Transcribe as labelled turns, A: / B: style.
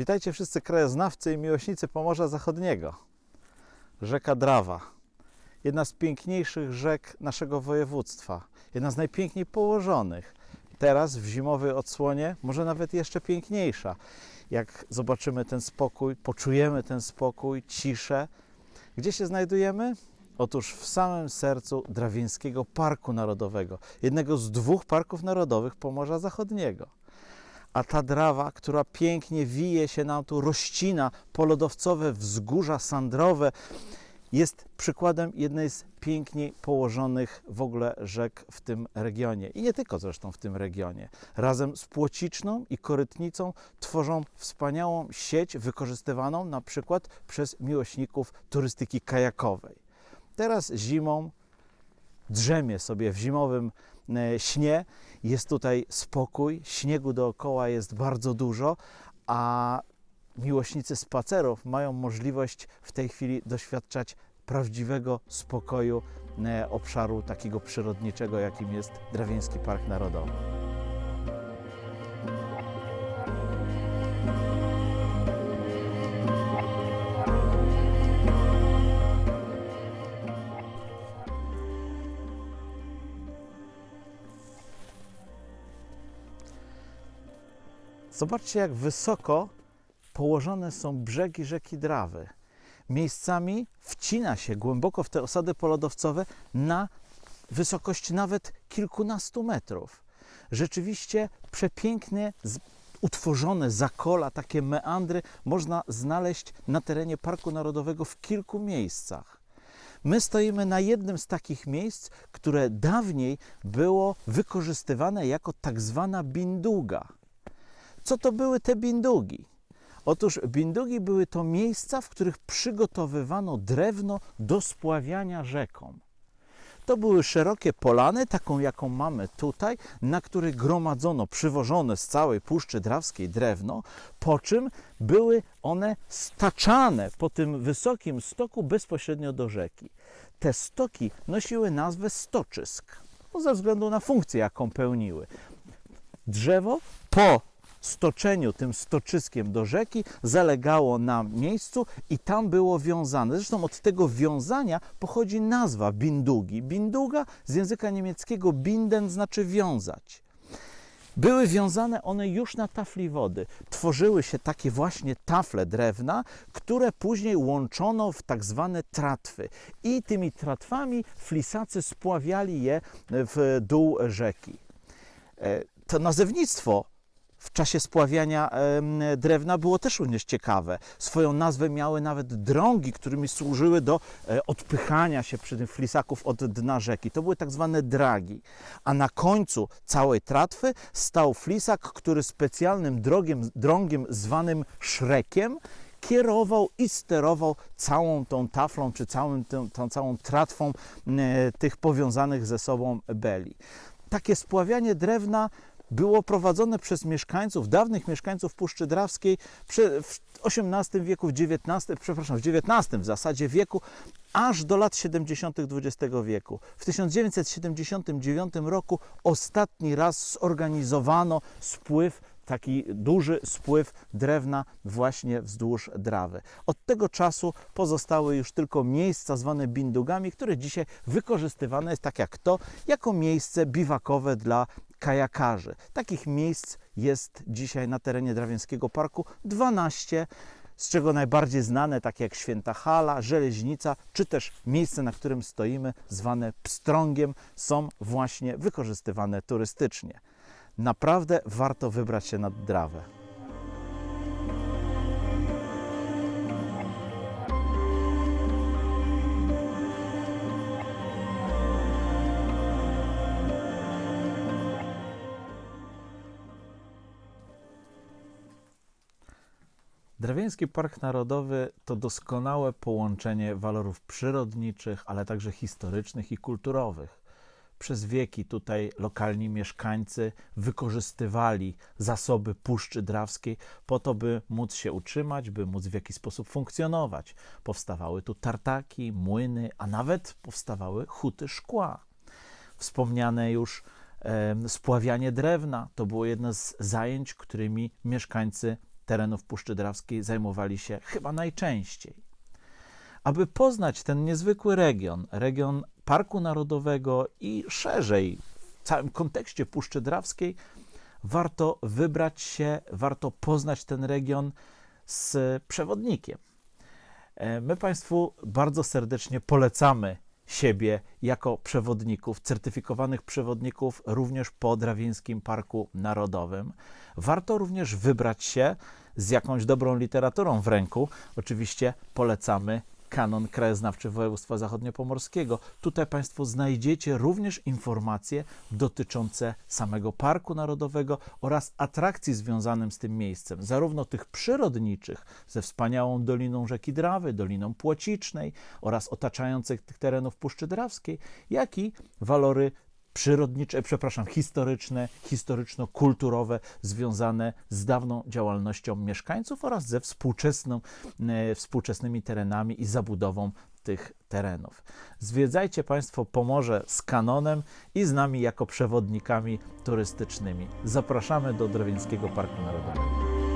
A: Witajcie wszyscy krajoznawcy i miłośnicy Pomorza Zachodniego. Rzeka Drawa. Jedna z piękniejszych rzek naszego województwa. Jedna z najpiękniej położonych. Teraz w zimowej odsłonie może nawet jeszcze piękniejsza. Jak zobaczymy ten spokój, poczujemy ten spokój, ciszę. Gdzie się znajdujemy? Otóż w samym sercu Drawińskiego Parku Narodowego, jednego z dwóch parków narodowych Pomorza Zachodniego a ta drawa, która pięknie wije się nam tu, rościna polodowcowe, wzgórza sandrowe, jest przykładem jednej z piękniej położonych w ogóle rzek w tym regionie. I nie tylko zresztą w tym regionie. Razem z Płociczną i Korytnicą tworzą wspaniałą sieć wykorzystywaną na przykład przez miłośników turystyki kajakowej. Teraz zimą drzemie sobie w zimowym śnie. Jest tutaj spokój, śniegu dookoła jest bardzo dużo, a miłośnicy spacerów mają możliwość w tej chwili doświadczać prawdziwego spokoju e, obszaru takiego przyrodniczego, jakim jest Drawieński Park Narodowy. Zobaczcie, jak wysoko położone są brzegi rzeki Drawy. Miejscami wcina się głęboko w te osady polodowcowe na wysokość nawet kilkunastu metrów. Rzeczywiście przepięknie utworzone zakola, takie meandry można znaleźć na terenie Parku Narodowego w kilku miejscach. My stoimy na jednym z takich miejsc, które dawniej było wykorzystywane jako tak zwana binduga. Co to były te bindugi? Otóż bindugi były to miejsca, w których przygotowywano drewno do spławiania rzeką. To były szerokie polany, taką jaką mamy tutaj, na których gromadzono przywożone z całej Puszczy Drawskiej drewno, po czym były one staczane po tym wysokim stoku bezpośrednio do rzeki. Te stoki nosiły nazwę stoczysk, no ze względu na funkcję, jaką pełniły drzewo po stoczeniu tym stoczyskiem do rzeki zalegało na miejscu i tam było wiązane. Zresztą od tego wiązania pochodzi nazwa bindugi. Binduga z języka niemieckiego binden znaczy wiązać. Były wiązane one już na tafli wody. Tworzyły się takie właśnie tafle drewna, które później łączono w tak zwane tratwy. I tymi tratwami flisacy spławiali je w dół rzeki. E, To nazewnictwo w czasie spławiania drewna było też również ciekawe. Swoją nazwę miały nawet drągi, którymi służyły do e, odpychania się przy tym flisaków od dna rzeki. To były tak zwane dragi. A na końcu całej tratwy stał flisak, który specjalnym drogiem, drągiem zwanym szrekiem kierował i sterował całą tą taflą, czy całym tą, tą całą tratwą e, tych powiązanych ze sobą beli. Takie spławianie drewna było prowadzone przez mieszkańców, dawnych mieszkańców Puszczy Drawskiej w XVIII wieku, w XIX, przepraszam, w XIX w zasadzie wieku, aż do lat 70. XX wieku. W 1979 roku ostatni raz zorganizowano spływ, taki duży spływ drewna właśnie wzdłuż Drawy. Od tego czasu pozostały już tylko miejsca zwane bindugami, które dzisiaj wykorzystywane jest tak jak to, jako miejsce biwakowe dla kajakarzy. Takich miejsc jest dzisiaj na terenie Drawińskiego Parku 12, z czego najbardziej znane, takie jak Święta Hala, Żeleźnica, czy też miejsce, na którym stoimy, zwane Pstrągiem, są właśnie wykorzystywane turystycznie. Naprawdę warto wybrać się nad Drawę. Drawiński Park Narodowy to doskonałe połączenie walorów przyrodniczych, ale także historycznych i kulturowych. Przez wieki tutaj lokalni mieszkańcy wykorzystywali zasoby Puszczy Drawskiej po to, by móc się utrzymać, by móc w jakiś sposób funkcjonować. Powstawały tu tartaki, młyny, a nawet powstawały huty szkła. Wspomniane już spławianie drewna to było jedno z zajęć, którymi mieszkańcy terenów Puszczy Drawskiej zajmowali się chyba najczęściej. Aby poznać ten niezwykły region, region Parku Narodowego i szerzej w całym kontekście Puszczy Drawskiej, warto wybrać się, warto poznać ten region z przewodnikiem. E, My Państwu bardzo serdecznie polecamy siebie jako przewodników, certyfikowanych przewodników również po Drawińskim Parku Narodowym. Warto również wybrać się z jakąś dobrą literaturą w ręku. Oczywiście polecamy kanon krajoznawczy województwa zachodniopomorskiego. Tutaj Państwo znajdziecie również informacje dotyczące samego Parku Narodowego oraz atrakcji związanych z tym miejscem, zarówno tych przyrodniczych, ze wspaniałą doliną rzeki Drawy, doliną Płocicznej oraz otaczających tych terenów Puszczy Drawskiej, jak i walory przyrodnicze, przepraszam, historyczne, historyczno-kulturowe związane z dawną działalnością mieszkańców oraz ze współczesną, e, współczesnymi terenami i zabudową tych terenów. Zwiedzajcie Państwo Pomorze z kanonem i z nami jako przewodnikami turystycznymi. Zapraszamy do Drewińskiego Parku Narodowego.